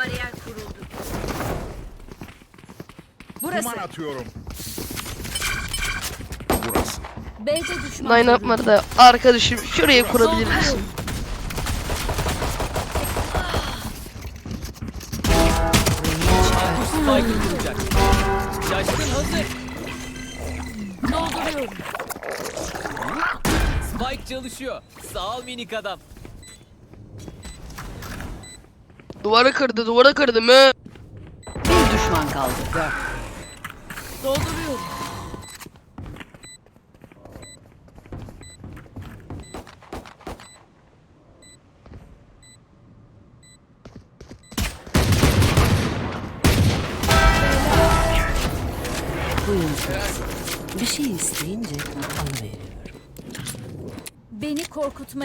Bariyer kuruldu. Burası. Duman atıyorum. Burası. B'de düşman Line up var da arkadaşım şuraya kurabilir misin? Spike'ı kuracak. Şaşkın hazır. Dolduruyorum. Spike çalışıyor. Sağ ol minik adam. Duvara kırdı duvara kırdı mı? Bir düşman kaldı. Dört. Dolduruyorum. Buyurun siz. Bir şey isteyince alıveriyorum. Beni korkutmaya